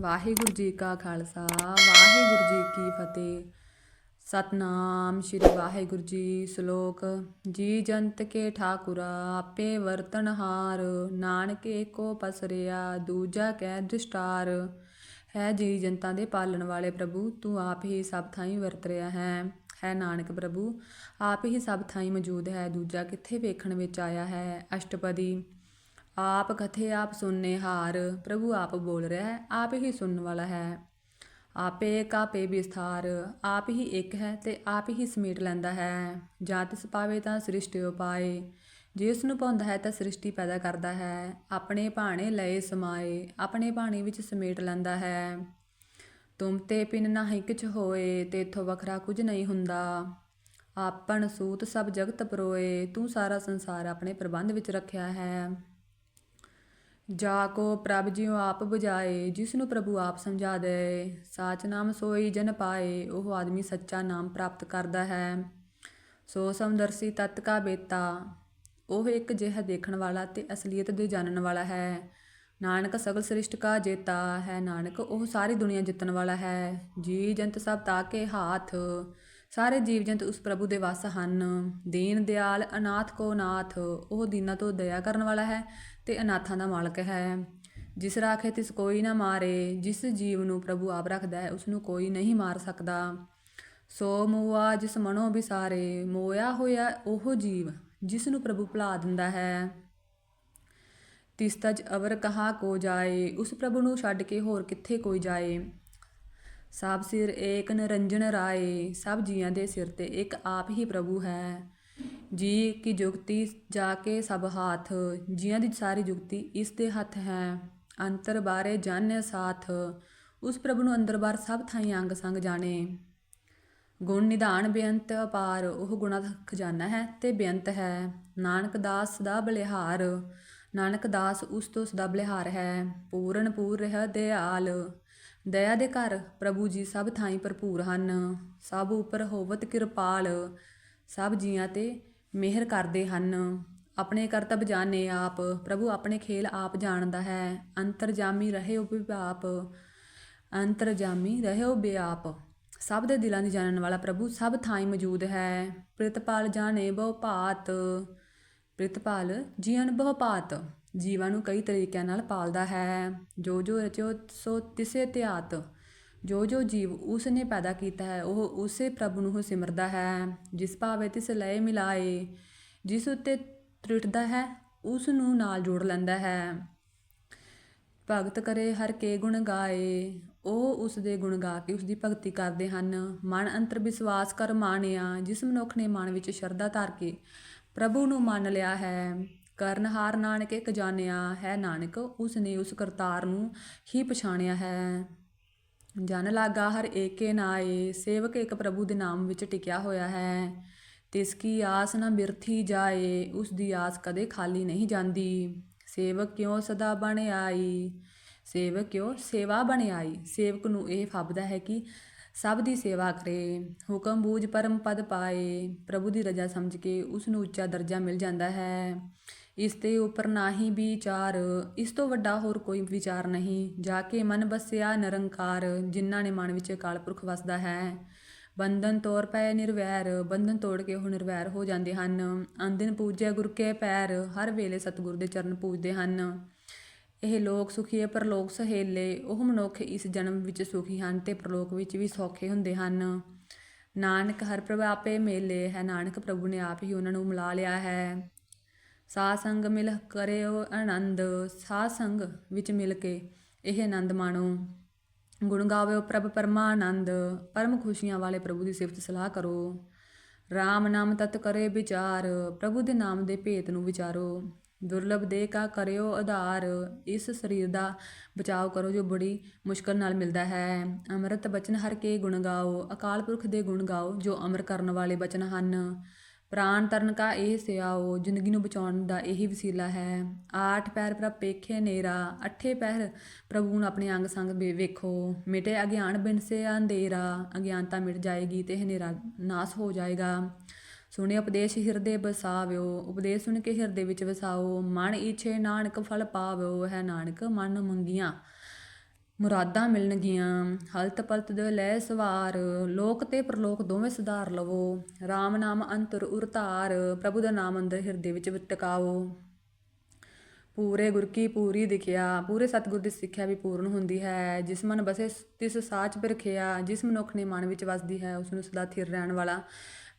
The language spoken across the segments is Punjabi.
ਵਾਹਿਗੁਰੂ ਜੀ ਕਾ ਖਾਲਸਾ, ਵਾਹਿਗੁਰੂ ਜੀ ਕੀ ਫਤਿਹ। ਸਤਨਾਮ ਸ੍ਰੀ ਵਾਹਿਗੁਰੂ ਜੀ ਸ਼ਲੋਕ। ਜੀ ਜੰਤ ਕੇ ਠਾਕੁਰਾ ਆਪੇ ਵਰਤਨਹਾਰ ਨਾਨਕੇ ਕੋ ਪਸਰਿਆ ਦੂਜਾ ਕੈ ਦ੍ਰਿਸ਼ਟਾਰ। ਹੈ ਜੀ ਜਨਤਾ ਦੇ ਪਾਲਣ ਵਾਲੇ ਪ੍ਰਭੂ, ਤੂੰ ਆਪ ਹੀ ਸਭ ਥਾਈਂ ਵਰਤ ਰਿਹਾ ਹੈ। ਹੈ ਨਾਨਕ ਪ੍ਰਭੂ, ਆਪ ਹੀ ਸਭ ਥਾਈਂ ਮੌਜੂਦ ਹੈ, ਦੂਜਾ ਕਿੱਥੇ ਵੇਖਣ ਵਿੱਚ ਆਇਆ ਹੈ? ਅਸ਼ਟਪਦੀ ਆਪ ਕਥੇ ਆਪ ਸੁਣਨੇ ਹਾਰ, ਪ੍ਰਭੂ ਆਪ ਬੋਲ ਰਿਹਾ ਹੈ ਆਪ ਹੀ ਸੁਣਨ ਵਾਲਾ ਹੈ। ਆਪੇ ਕਾਪੇ ਵਿਸਥਾਰ, ਆਪ ਹੀ ਇੱਕ ਹੈ ਤੇ ਆਪ ਹੀ ਸਮੇਟ ਲੈਂਦਾ ਹੈ। ਜਾਂ ਤਿਸ ਪਾਵੇ ਤਾਂ ਸ੍ਰਿਸ਼ਟੀ ਉਪਾਏ ਜਿਸ ਨੂੰ ਪਾਉਂਦਾ ਹੈ ਤਾਂ ਸ੍ਰਿਸ਼ਟੀ ਪੈਦਾ ਕਰਦਾ ਹੈ। ਆਪਣੇ ਭਾਣੇ ਲਏ ਸਮਾਏ, ਆਪਣੇ ਭਾਣੇ ਵਿੱਚ ਸਮੇਟ ਲੈਂਦਾ ਹੈ। ਤੁਮ ਤੇ ਪਿਨ ਨਾਹੀ ਕਿਛ ਹੋਏ ਤੇਥੋਂ ਵੱਖਰਾ ਕੁਝ ਨਹੀਂ ਹੁੰਦਾ। ਆਪਣ ਸੂਤ ਸਭ ਜਗਤ ਪਰੋਏ, ਤੂੰ ਸਾਰਾ ਸੰਸਾਰ ਆਪਣੇ ਪ੍ਰਬੰਧ ਵਿੱਚ ਰੱਖਿਆ ਹੈ। ਜਾ ਕੋ ਪ੍ਰਭ ਜਿਉ ਆਪ 부ਝਾਏ ਜਿਸ ਨੂੰ ਪ੍ਰਭੂ ਆਪ ਸਮਝਾ ਦੇ। ਸਾਚ ਨਾਮ ਸੋਈ ਜਨ ਪਾਏ, ਉਹ ਆਦਮੀ ਸੱਚਾ ਨਾਮ ਪ੍ਰਾਪਤ ਕਰਦਾ ਹੈ। ਸੋ ਸਮਦਰਸੀ ਤਤ ਕਾ ਬੇਤਾ, ਉਹ ਇੱਕ ਜਿਹਾ ਦੇਖਣ ਵਾਲਾ ਤੇ ਅਸਲੀਅਤ ਦੇ ਜਾਣਨ ਵਾਲਾ ਹੈ। ਨਾਨਕ ਸਗਲ ਸ੍ਰਿਸ਼ਟ ਕਾ ਜੇਤਾ ਹੈ, ਨਾਨਕ ਉਹ ਸਾਰੀ ਦੁਨੀਆ ਜਿੱਤਣ ਵਾਲਾ ਹੈ। ਜੀ ਜੰਤ ਸਭ ਤਾਕੇ ਹਾਥ ਸਾਰੇ ਜੀਵ ਜੰਤ ਉਸ ਪ੍ਰਭੂ ਦੇ ਵਸ ਹਨ। ਦੀਨ ਦਿਆਲ ਅਨਾਥ ਕੋ ਨਾਥ, ਉਹ ਦੀਨਾਂ ਤੋਂ ਦਇਆ ਕਰਨ ਵਾਲਾ ਹੈ ਤੇ ਅਨਾਥਾਂ ਦਾ ਮਾਲਕ ਹੈ। ਜਿਸ ਰਾਖੇ ਤਿਸ ਕੋਈ ਨਾ ਮਾਰੇ, ਜਿਸ ਜੀਵ ਨੂੰ ਪ੍ਰਭੂ ਆਪ ਰੱਖਦਾ ਹੈ ਉਸ ਨੂੰ ਕੋਈ ਨਹੀਂ ਮਾਰ ਸਕਦਾ। ਸੋ ਮੂਆ ਜਿਸ ਮਨੋ ਵਿਸਾਰੇ, ਮੋਇਆ ਹੋਇਆ ਉਹ ਜੀਵ, ਜਿਸ ਨੂੰ ਪ੍ਰਭੂ ਭੁਲਾ ਦਿੰਦਾ ਹੈ। ਤਿਸ ਤਜ ਅਵਰ ਕਹਾ ਕੋ ਜਾਏ, ਉਸ ਪ੍ਰਭੂ ਨੂੰ ਛੱਡ ਕੇ ਹੋਰ ਕਿੱਥੇ ਕੋਈ ਜਾਏ। ਸਭ ਸਿਰ ਏਕ ਨਿਰੰਜਨ ਰਾਏ, ਸਭ ਜੀਆਂ ਦੇ ਸਿਰ ਤੇ ਇੱਕ ਆਪ ਹੀ ਪ੍ਰਭੂ ਹੈ। ਜੀ ਕੀ ਜੁਗਤੀ ਜਾ ਕੇ ਸਭ ਹਾਥ, ਜੀਆਂ ਦੀ ਸਾਰੀ ਜੁਗਤੀ ਇਸ ਦੇ ਹੱਥ ਹੈ। ਅੰਤਰ ਬਾਰੇ ਜਾਣਿਆ ਸਾਥ, ਉਸ ਪ੍ਰਭੂ ਨੂੰ ਅੰਦਰ ਬਾਹਰ ਸਭ ਥਾਈਂ ਅੰਗ ਸੰਗ ਜਾਣੇ। ਗੁਣ ਨਿਧਾਨ ਬੇਅੰਤ ਅਪਾਰ, ਉਹ ਗੁਣਾ ਦਾ ਖਜ਼ਾਨਾ ਹੈ ਤੇ ਬੇਅੰਤ ਹੈ। ਨਾਨਕ ਦਾਸ ਦਾ ਬਲਿਹਾਰ, ਨਾਨਕ ਦਾਸ ਉਸ ਤੋਂ ਸਦਾ ਬਲਿਹਾਰ ਹੈ। ਪੂਰਨ ਪੂਰ ਰਹਿ ਦਿਆਲ ਦਇਆ ਦੇ ਘਰ ਪ੍ਰਭੂ ਜੀ ਸਭ ਥਾਈਂ ਭਰਪੂਰ ਹਨ। ਸਭ ਉਪਰ ਹੋਵਤ ਕਿਰਪਾਲ, ਸਭ ਜੀਆਂ ਤੇ ਮਿਹਰ ਕਰਦੇ ਹਨ। ਆਪਣੇ ਕਰਤਬ ਜਾਣੇ ਆਪ, ਪ੍ਰਭੂ ਆਪਣੇ ਖੇਲ ਆਪ ਜਾਣਦਾ ਹੈ। ਅੰਤਰਜਾਮੀ ਰਹੇ ਉਪਿਆਪ ਅੰਤਰਜਾਮੀ ਰਹਿਓ ਬਿਆਪ। ਸਭ ਦੇ ਦਿਲਾਂ ਦੀ ਜਾਣਨ ਵਾਲਾ ਪ੍ਰਭੂ ਸਭ ਥਾਈਂ ਮੌਜੂਦ ਹੈ। ਪ੍ਰਿਤਪਾਲ ਜਾਣੇ ਬਹੁ ਭਾਤ, ਪ੍ਰਿਤਪਾਲ ਜੀਵਨ ਬਹੁ ਭਾਤ। ਜੀਵਾਂ ਨੂੰ ਕਈ ਤਰੀਕਿਆਂ ਨਾਲ ਪਾਲਦਾ ਹੈ। ਜੋ ਜੋ ਰਚਿਓ ਸੋ ਤਿਸੇ ਧਿਆਤ ਜੋ ਜੋ ਜੀਵ ਉਸ ਨੇ ਪੈਦਾ ਕੀਤਾ ਹੈ, ਉਹ ਉਸੇ ਪ੍ਰਭੂ ਨੂੰ ਸਿਮਰਦਾ ਹੈ। ਜਿਸ ਭਾਵੇ ਤਿਸ ਲਏ ਮਿਲਾਏ, ਜਿਸ ਉੱਤੇ ਤ੍ਰਿਟਦਾ ਹੈ ਉਸ ਨੂੰ ਨਾਲ ਜੋੜ ਲੈਂਦਾ ਹੈ। ਭਗਤ ਕਰੇ ਹਰ ਕੇ ਗੁਣ ਗਾਏ, ਉਹ ਉਸ ਦੇ ਗੁਣ ਗਾ ਕੇ ਉਸ ਦੀ ਭਗਤੀ ਕਰਦੇ ਹਨ। ਮਨ ਅੰਤਰ ਵਿਸ਼ਵਾਸ ਕਰ ਮਾਣਿਆ, ਜਿਸ ਮਨੁੱਖ ਨੇ ਮਨ ਵਿੱਚ ਸ਼ਰਧਾ ਧਾਰ ਕੇ ਪ੍ਰਭੂ ਨੂੰ ਮੰਨ ਲਿਆ ਹੈ। ਕਰਨਹਾਰ ਨਾਨਕ ਇੱਕ ਜਾਣਿਆ ਹੈ ਨਾਨਕ ਉਸ ਨੇ ਉਸ ਕਰਤਾਰ ਨੂੰ ਹੀ ਪਛਾਣਿਆ ਹੈ। ਜਨ ਲਾਗਾ ਹਰ ਏਕੇ ਨਾਏ, ਸੇਵਕ ਇੱਕ ਪ੍ਰਭੂ ਦੇ ਨਾਮ ਵਿੱਚ ਟਿਕਿਆ ਹੋਇਆ ਹੈ। ਤਿਸ ਕੀ ਆਸ ਨਾ ਬਿਰਥੀ ਜਾਏ, ਉਸ ਦੀ ਆਸ ਕਦੇ ਖਾਲੀ ਨਹੀਂ ਜਾਂਦੀ। ਸੇਵਕ ਕਿਉ ਸਦਾ ਬਣ ਆਈ? ਸੇਵਕ ਕਿਉ ਸੇਵਾ ਬਣ ਆਈ? ਸੇਵਕ ਨੂੰ ਇਹ ਫੱਬਦਾ ਹੈ ਕਿ ਸਭ ਦੀ ਸੇਵਾ ਕਰੇ। ਹੁਕਮ ਬੂਝ ਪਰਮ ਪਦ ਪਾਏ। ਪ੍ਰਭੂ ਦੀ ਰਜ਼ਾ ਸਮਝ ਕੇ ਉਸ ਨੂੰ ਉੱਚਾ ਦਰਜਾ ਮਿਲ ਜਾਂਦਾ ਹੈ। ਇਸ ਤੇ ਉੱਪਰ ਨਾਹੀ ਵਿਚਾਰ, ਇਸ ਤੋਂ ਵੱਡਾ ਹੋਰ ਕੋਈ ਵਿਚਾਰ ਨਹੀਂ। ਜਾ ਕੇ ਮਨ ਬਸਿਆ ਨਿਰੰਕਾਰ, ਜਿਨ੍ਹਾਂ ਨੇ ਮਨ ਵਿੱਚ ਅਕਾਲ ਪੁਰਖ ਵਸਦਾ ਹੈ। ਬੰਧਨ ਤੋੜ ਪਏ ਨਿਰਵੈਰ, ਬੰਧਨ ਤੋੜ ਕੇ ਉਹ ਨਿਰਵੈਰ ਹੋ ਜਾਂਦੇ ਹਨ। ਅੰਦਿਨ ਪੂਜਿਆ ਗੁਰ ਕੇ ਪੈਰ, ਹਰ ਵੇਲੇ ਸਤਿਗੁਰ ਦੇ ਚਰਨ ਪੂਜਦੇ ਹਨ। ਇਹ ਲੋਕ ਸੁਖੀ ਹੈ, ਪਰਲੋਕ ਸਹੇਲੇ, ਉਹ ਮਨੁੱਖ ਇਸ ਜਨਮ ਵਿੱਚ ਸੁਖੀ ਹਨ ਤੇ ਪਰਲੋਕ ਵਿੱਚ ਵੀ ਸੌਖੇ ਹੁੰਦੇ ਹਨ। ਨਾਨਕ ਹਰ ਪ੍ਰਭ ਆਪੇ ਮੇਲੇ ਹੈ, ਨਾਨਕ ਪ੍ਰਭੂ ਨੇ ਆਪ ਹੀ ਉਹਨਾਂ ਨੂੰ ਮਿਲਾ ਲਿਆ ਹੈ। ਸਾਧ ਸੰਗ ਮਿਲ ਕਰਿਓ ਆਨੰਦ ਸਾਧ ਸੰਗ ਵਿੱਚ ਮਿਲ ਕੇ ਇਹ ਆਨੰਦ ਮਾਣੋ। ਗੁਣ ਗਾਵਿਓ ਪ੍ਰਭ ਪਰਮਾਨੰਦ, ਪਰਮ ਖੁਸ਼ੀਆਂ ਵਾਲੇ ਪ੍ਰਭੂ ਦੀ ਸਿਫਤ ਸਲਾਹ ਕਰੋ। RAM ਨਾਮ ਤਤ ਕਰੇ ਵਿਚਾਰ, ਪ੍ਰਭੂ ਦੇ ਨਾਮ ਦੇ ਭੇਤ ਨੂੰ ਵਿਚਾਰੋ। ਦੁਰਲਭ ਦੇ ਕਾ ਕਰਿਓ ਆਧਾਰ, ਇਸ ਸਰੀਰ ਦਾ ਬਚਾਓ ਕਰੋ ਜੋ ਬੜੀ ਮੁਸ਼ਕਲ ਨਾਲ ਮਿਲਦਾ ਹੈ। ਅੰਮ੍ਰਿਤ ਬਚਨ ਹਰ ਕੇ ਗੁਣ ਗਾਓ, ਅਕਾਲ ਪੁਰਖ ਦੇ ਗੁਣ ਗਾਓ ਜੋ ਅਮਰ ਕਰਨ ਵਾਲੇ ਬਚਨ ਹਨ। ਪ੍ਰਾਨ ਤਰਨ ਕਾ ਇਹ ਸਿਆਓ, ਜ਼ਿੰਦਗੀ ਨੂੰ ਬਚਾਉਣ ਦਾ ਇਹੀ ਵਸੀਲਾ ਹੈ। ਆਠ ਪੈਰ ਪ੍ਰਭ ਨੇਰਾ, ਅੱਠੇ ਪੈਰ ਪ੍ਰਭੂ ਨੂੰ ਆਪਣੇ ਅੰਗ ਸੰਗ ਵੇਖੋ। ਮਿਟੇ ਅਗਿਆਨ ਬਿਨ ਸੇ ਅੰਧੇਰਾ, ਅਗਿਆਨਤਾ ਮਿਟ ਜਾਏਗੀ ਤੇ ਹਨੇਰਾ ਨਾਸ ਹੋ ਜਾਏਗਾ। ਸੁਣੇ ਉਪਦੇਸ਼ ਹਿਰਦੇ ਬਸਾਵਿਓ ਉਪਦੇਸ਼ ਸੁਣ ਕੇ ਹਿਰਦੇ ਵਿੱਚ ਵਸਾਓ। ਮਨ ਇਛੇ ਨਾਨਕ ਫਲ ਪਾਵਿਓ, ਹੈ ਨਾਨਕ ਮਨ ਮੰਗੀਆਂ। ਮੁਰਾਦਾਂ ਮਿਲਣਗੀਆਂ, ਹਲਤ ਪਲਤ ਦੇ ਲੈ ਸਵਾਰ, ਲੋਕ ਤੇ ਪ੍ਰਲੋਕ ਦੋਵੇਂ ਸੁਧਾਰ ਲਵੋ। RAM ਨਾਮ ਅੰਤਰ ਉਰਤਾਰ ਪ੍ਰਭੂ ਦਾ ਨਾਮ ਅੰਦਰ ਹਿਰਦੇ ਵਿੱਚ ਟਿਕਾਵੋ ਪੂਰੇ ਗੁਰ ਕੀ ਪੂਰੀ ਦਿਖਿਆ, ਪੂਰੇ ਸਤਿਗੁਰ ਦੀ ਸਿੱਖਿਆ ਵੀ ਪੂਰਨ ਹੁੰਦੀ ਹੈ। ਜਿਸ ਮਨ ਬਸੇ, ਤਿਸ ਸਾਚ ਪਰਖਿਆ ਜਿਸ ਮਨੁੱਖ ਨੇ ਮਨ ਵਿੱਚ ਵਸਦੀ ਹੈ ਉਸ ਨੂੰ ਸਦਾ ਥਿਰ ਰਹਿਣ ਵਾਲਾ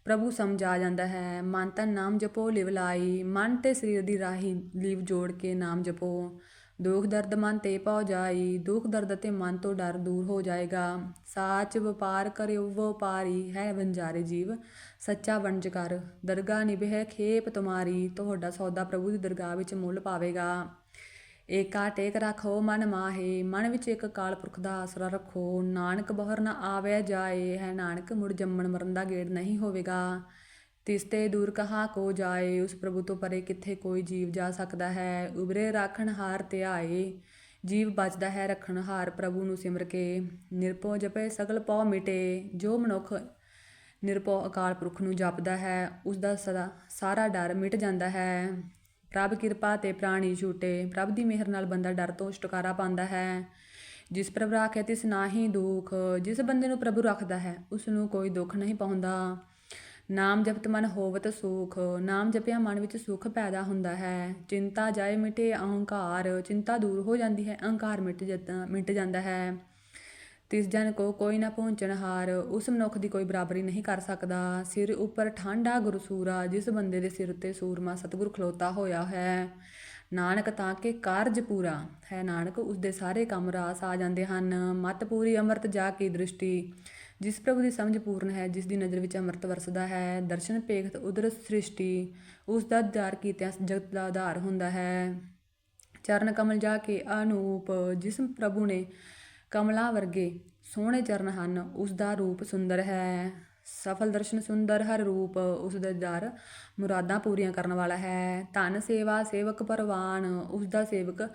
ਪ੍ਰਭੂ ਸਮਝ ਆ ਜਾਂਦਾ ਹੈ। ਮਨ ਤਨ ਨਾਮ ਜਪੋ, ਲਿਵ ਲਾਈ। ਮਨ ਤੇ ਸਰੀਰ ਦੀ ਰਾਹੀ ਲੀਵ ਜੋੜ ਕੇ ਨਾਮ ਜਪੋ। ਦੁੱਖ ਦਰਦ ਮਨ ਤੇ ਪਹੁ ਜਾਈ, ਦੁੱਖ ਦਰਦ ਤੇ ਮਨ ਤੋਂ ਡਰ ਦੂਰ ਹੋ ਜਾਏਗਾ। ਸਾਚ ਵਪਾਰ ਕਰਿਓ, ਵਪਾਰੀ ਹੈ ਵੰਜਾਰੇ ਜੀਵ, ਸੱਚਾ ਵਣਜ ਕਰ। ਦਰਗਾ ਨਿਭੇ ਖੇਪ ਤੁਮਾਰੀ, ਤੁਹਾਡਾ ਸੌਦਾ ਪ੍ਰਭੂ ਦੀ ਦਰਗਾਹ ਵਿੱਚ ਮੁੱਲ ਪਾਵੇਗਾ। ਏਕਾ ਟੇਕ ਰੱਖੋ, ਮਨ ਮਾਹੇ, ਮਨ ਵਿੱਚ ਇੱਕ ਕਾਲ ਪੁਰਖ ਦਾ ਆਸਰਾ ਰੱਖੋ। ਨਾਨਕ ਬਹਰ ਨਾ ਆਵੇ ਜਾਏ, ਹੈ ਨਾਨਕ ਮੁੜ ਜੰਮਣ ਮਰਨ ਦਾ ਗੇੜ ਨਹੀਂ ਹੋਵੇਗਾ। ਤਿਸ ਤੇ ਦੂਰ ਕਹਾ ਕੋ ਜਾਏ, ਉਸ ਪ੍ਰਭੂ ਤੋਂ ਪਰੇ ਕਿੱਥੇ ਕੋਈ ਜੀਵ ਜਾ ਸਕਦਾ ਹੈ? ਉਬਰੇ ਰਾਖਣ ਹਾਰ ਧਿਆਏ, ਜੀਵ ਬਚਦਾ ਹੈ ਰੱਖਣ ਹਾਰ ਪ੍ਰਭੂ ਨੂੰ ਸਿਮਰ ਕੇ। ਨਿਰਭਉ ਜਪੇ ਸਗਲ ਪਉ ਮਿਟੇ, ਜੋ ਮਨੁੱਖ ਨਿਰਭਉ ਅਕਾਲ ਪੁਰਖ ਨੂੰ ਜਪਦਾ ਹੈ, ਉਸ ਦਾ ਸਦਾ ਸਾਰਾ ਡਰ ਮਿਟ ਜਾਂਦਾ ਹੈ। ਪ੍ਰਭ ਕਿਰਪਾ ਤੇ ਪ੍ਰਾਣੀ ਛੂਟੇ, ਪ੍ਰਭ ਦੀ ਮਿਹਰ ਨਾਲ ਬੰਦਾ ਡਰ ਤੋਂ ਛੁਟਕਾਰਾ ਪਾਉਂਦਾ ਹੈ। ਜਿਸ ਪ੍ਰਭ ਰਾਖੇ ਤਿਸ ਨਾਹੀ ਦੁਖ, ਜਿਸ ਬੰਦੇ ਨੂੰ ਪ੍ਰਭੂ ਰੱਖਦਾ ਹੈ, ਉਸ ਨੂੰ ਕੋਈ ਦੁੱਖ ਨਹੀਂ ਪਾਉਂਦਾ। ਨਾਮ ਜਪਤ ਮਨ ਹੋਵਤ ਸੁਖ, ਨਾਮ ਜਪਿਆ ਮਨ ਵਿੱਚ ਸੁਖ ਪੈਦਾ ਹੁੰਦਾ ਹੈ। ਚਿੰਤਾ ਜਾਏ ਮਿਟੇ ਅਹੰਕਾਰ, ਚਿੰਤਾ ਦੂਰ ਹੋ ਜਾਂਦੀ ਹੈ, ਅਹੰਕਾਰ ਮਿਟ ਜਾਂਦਾ ਮਿਟ ਜਾਂਦਾ ਹੈ। ਤਿਸ ਜਨ ਕੋ ਕੋਈ ਨਾ ਪਹੁੰਚਣ ਹਾਰ, ਉਸ ਮਨੁੱਖ ਦੀ ਕੋਈ ਬਰਾਬਰੀ ਨਹੀਂ ਕਰ ਸਕਦਾ। ਸਿਰ ਉੱਪਰ ਠਾਂਡਾ ਗੁਰਸੂਰਾ ਜਿਸ ਬੰਦੇ ਦੇ ਸਿਰ ਉੱਤੇ ਸੂਰਮਾ ਸਤਿਗੁਰ ਖਲੋਤਾ ਹੋਇਆ ਹੈ। ਨਾਨਕ ਤਾਂ ਕਿ ਕਾਰਜ ਪੂਰਾ ਹੈ, ਨਾਨਕ ਉਸ ਦੇ ਸਾਰੇ ਕੰਮ ਰਾਸ ਆ ਜਾਂਦੇ ਹਨ। ਮਤ ਪੂਰੀ ਅੰਮ੍ਰਿਤ ਜਾ ਕੀ ਦ੍ਰਿਸ਼ਟੀ ਜਿਸ ਪ੍ਰਭੂ ਦੀ ਸਮਝ ਪੂਰਨ ਹੈ, ਜਿਸ ਦੀ ਨਜ਼ਰ ਵਿੱਚ ਅੰਮ੍ਰਿਤ ਵਰਸਦਾ ਹੈ, ਦਰਸ਼ਨ ਪੇਖਤ ਉਦਰ ਸ੍ਰਿਸ਼ਟੀ, ਉਸ ਦਾ ਦਾਰ ਕੀਤਿਆਂ ਜਗਤ ਦਾ ਆਧਾਰ ਹੁੰਦਾ ਹੈ। ਚਰਨ ਕਮਲ ਜਾ ਕੇ ਅਨੂਪ, ਜਿਸ ਪ੍ਰਭੂ ਨੇ ਕਮਲਾਂ ਵਰਗੇ ਸੋਹਣੇ ਚਰਨ ਹਨ, ਉਸ ਦਾ ਰੂਪ ਸੁੰਦਰ ਹੈ। ਸਫਲ ਦਰਸ਼ਨ ਸੁੰਦਰ ਹਰ ਰੂਪ, ਉਸ ਦਾ ਦਰ ਮੁਰਾਦਾਂ ਪੂਰੀਆਂ ਕਰਨ ਵਾਲਾ ਹੈ। ਧਨ ਸੇਵਾ ਸੇਵਕ ਪਰਵਾਨ ਉਸ ਦਾ ਸੇਵਕ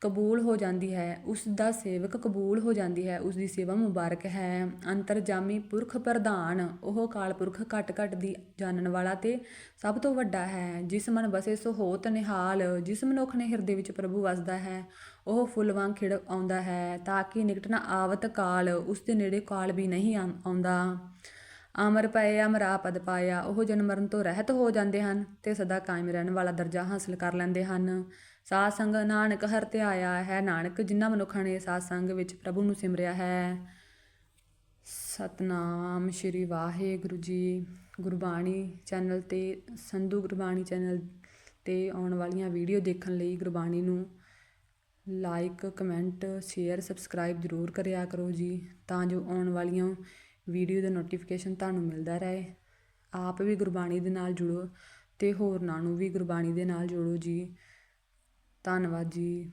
ਕਬੂਲ ਹੋ ਜਾਂਦੀ ਹੈ, ਉਸ ਦਾ ਸੇਵਕ ਕਬੂਲ ਹੋ ਜਾਂਦੀ ਹੈ, ਉਸ ਦੀ ਸੇਵਾ ਮੁਬਾਰਕ ਹੈ। ਅੰਤਰਜਾਮੀ ਪੁਰਖ ਪ੍ਰਧਾਨ, ਉਹ ਕਾਲ ਪੁਰਖ ਘਟ ਘਟ ਦੀ ਜਾਣਨ ਵਾਲਾ ਤੇ ਸਭ ਤੋਂ ਵੱਡਾ ਹੈ। ਜਿਸ ਮਨ ਬਸੇ ਸੋ ਹੋਤ ਨਿਹਾਲ, ਜਿਸ ਮਨੁੱਖ ਨੇ ਹਿਰਦੇ ਵਿੱਚ ਪ੍ਰਭੂ ਵਸਦਾ ਹੈ, ਉਹ ਫੁੱਲ ਵਾਂਗ ਖਿੜ ਆਉਂਦਾ ਹੈ, ਤਾਂ ਕਿ ਨਿਕਟ ਨਾ ਆਵਤ ਕਾਲ, ਉਸ ਦੇ ਨੇੜੇ ਕਾਲ ਵੀ ਨਹੀਂ ਆਉਂਦਾ। ਅਮਰ ਪਏ, ਅਮਰਾ ਪਦ ਪਾਇਆ, ਉਹ ਜਨਮ ਮਰਨ ਤੋਂ ਰਹਿਤ ਹੋ ਜਾਂਦੇ ਹਨ ਤੇ ਸਦਾ ਕਾਇਮ ਰਹਿਣ ਵਾਲਾ ਦਰਜਾ ਹਾਸਲ ਕਰ ਲੈਂਦੇ ਹਨ। ਸਾਧ ਸੰਗ ਨਾਨਕ ਹਰ ਧਿਆਇਆ ਹੈ। ਨਾਨਕ ਜਿਨ੍ਹਾਂ ਮਨੁੱਖਾਂ ਨੇ ਸਾਧ ਸੰਗ ਵਿੱਚ ਪ੍ਰਭੂ ਨੂੰ ਸਿਮਰਿਆ ਹੈ। ਸਤਨਾਮ ਸ਼੍ਰੀ ਵਾਹਿਗੁਰੂ ਜੀ। ਗੁਰਬਾਣੀ ਚੈਨਲ ਤੇ, ਸੰਧੂ ਗੁਰਬਾਣੀ ਚੈਨਲ ਤੇ ਆਉਣ ਵਾਲੀਆਂ ਵੀਡੀਓ ਦੇਖਣ ਲਈ ਗੁਰਬਾਣੀ ਨੂੰ ਲਾਈਕ, ਕਮੈਂਟ, ਸ਼ੇਅਰ, ਸਬਸਕ੍ਰਾਈਬ ਜ਼ਰੂਰ ਕਰਿਆ ਕਰੋ ਜੀ, ਤਾਂ ਜੋ ਆਉਣ ਵਾਲੀਆਂ ਵੀਡੀਓ ਦਾ ਨੋਟੀਫਿਕੇਸ਼ਨ ਤੁਹਾਨੂੰ ਮਿਲਦਾ ਰਹੇ। ਆਪ ਵੀ ਗੁਰਬਾਣੀ ਦੇ ਨਾਲ ਜੁੜੋ ਤੇ ਹੋਰਨਾਂ ਨੂੰ ਵੀ ਗੁਰਬਾਣੀ ਦੇ ਨਾਲ ਜੋੜੋ ਜੀ। ਧੰਨਵਾਦ ਜੀ।